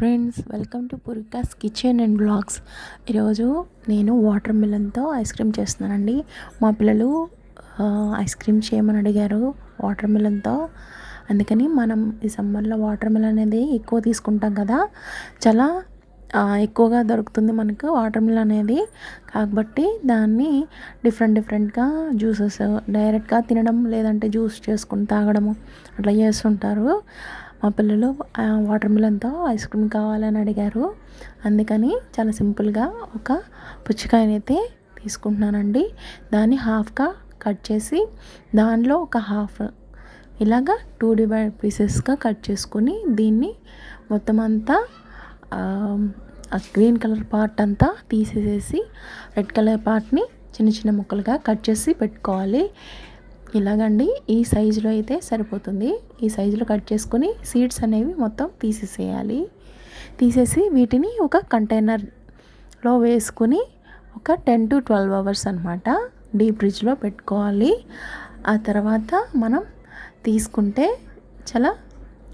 Friends welcome to పురికాస్ kitchen and blogs ఈరోజు నేను వాటర్ మిలన్తో ఐస్ క్రీమ్ చేస్తున్నానండి. మా పిల్లలు ఐస్ క్రీమ్ చేయమని అడిగారు వాటర్ మిలన్తో అందుకని మనం ఈ సమ్మర్లో వాటర్ మిలన్ అనేది ఎక్కువ తీసుకుంటాం కదా. చాలా ఎక్కువగా దొరుకుతుంది మనకు వాటర్ మిలన్ అనేది. కాబట్టి దాన్ని డిఫరెంట్ డిఫరెంట్గా జ్యూసెస్ డైరెక్ట్గా తినడం లేదంటే జ్యూస్ చేసుకుని తాగడము అట్లా చేస్తుంటారు. మా పిల్లలు వాటర్ మిలన్తో ఐస్ క్రీమ్ కావాలని అడిగారు. అందుకని చాలా సింపుల్గా ఒక పుచ్చకాయనైతే తీసుకుంటున్నానండి. దాన్ని హాఫ్గా కట్ చేసి దానిలో ఒక హాఫ్ ఇలాగా టూ డివైడ్ పీసెస్గా కట్ చేసుకుని దీన్ని మొత్తం అంతా ఆ గ్రీన్ కలర్ పార్ట్ అంతా తీసేసేసి రెడ్ కలర్ పార్ట్ని చిన్న చిన్న ముక్కలుగా కట్ చేసి పెట్టుకోవాలి. ఇలాగండి. ఈ సైజులో అయితే సరిపోతుంది. ఈ సైజులో కట్ చేసుకొని సీడ్స్ అనేవి మొత్తం తీసేసేయాలి. తీసేసి వీటిని ఒక కంటైనర్లో వేసుకుని ఒక టెన్ టు ట్వెల్వ్ అవర్స్ అనమాట డీప్ ఫ్రిడ్జ్లో పెట్టుకోవాలి. ఆ తర్వాత మనం తీసుకుంటే చాలా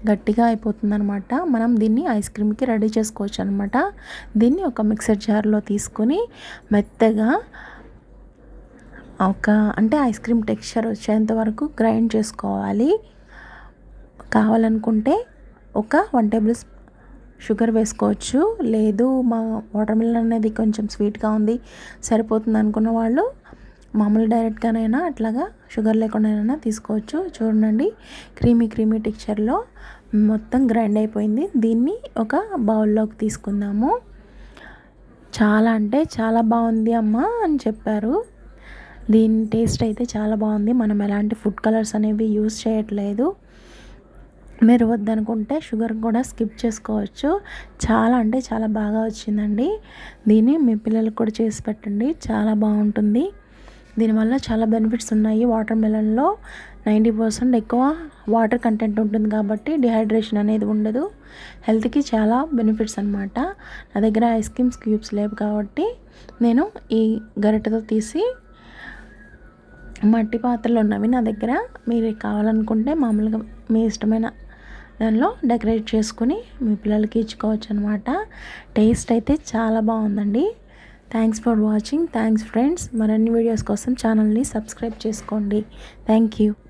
గట్టిగా అయిపోతుంది అనమాట మనం దీన్ని ఐస్ క్రీమ్కి రెడీ చేసుకోవచ్చు అనమాట దీన్ని ఒక మిక్సర్ జార్లో తీసుకొని మెత్తగా ఒక అంటే ఐస్ క్రీమ్ టెక్స్చర్ వచ్చేంత వరకు గ్రైండ్ చేసుకోవాలి. కావాలనుకుంటే ఒక వన్ టేబుల్ షుగర్ వేసుకోవచ్చు. లేదు మా వాటర్ మిలన్ అనేది కొంచెం స్వీట్గా ఉంది సరిపోతుంది అనుకున్న వాళ్ళు మామూలు డైరెక్ట్గానైనా అట్లాగా షుగర్ లేకుండానైనా తీసుకోవచ్చు. చూడండి క్రీమీ క్రీమీ టెక్చర్లో మొత్తం గ్రైండ్ అయిపోయింది. దీన్ని ఒక బౌల్లోకి తీసుకుందాము. చాలా అంటే చాలా బాగుంది అమ్మ అని చెప్పారు. దీని టేస్ట్ అయితే చాలా బాగుంది. మనం ఎలాంటి ఫుడ్ కలర్స్ అనేవి యూస్ చేయట్లేదు. మీరు వద్దనుకుంటే షుగర్ కూడా స్కిప్ చేసుకోవచ్చు. చాలా అంటే చాలా బాగా వచ్చిందండి. దీన్ని మీ పిల్లలకు కూడా చేసి పెట్టండి. చాలా బాగుంటుంది. దీనివల్ల చాలా బెనిఫిట్స్ ఉన్నాయి. వాటర్ మెలన్లో నైంటీ పర్సెంట్ ఎక్కువ వాటర్ కంటెంట్ ఉంటుంది కాబట్టి డిహైడ్రేషన్ అనేది ఉండదు. హెల్త్కి చాలా బెనిఫిట్స్ అనమాట నా దగ్గర ఐస్ క్రీమ్స్ క్యూబ్స్ లేవు కాబట్టి నేను ఈ గరిటెతో తీసి మట్టి పాత్రలు ఉన్నవి నా దగ్గర. మీరు కావాలనుకుంటే మామూలుగా మీ ఇష్టమైన దానిలో డెకరేట్ చేసుకుని మీ పిల్లలకి ఇచ్చుకోవచ్చు అనమాట టేస్ట్ అయితే చాలా బాగుందండి. Thanks for watching thanks friends మరిన్ని వీడియోస్ కోసం ఛానల్ని సబ్స్క్రైబ్ చేసుకోండి. Thank you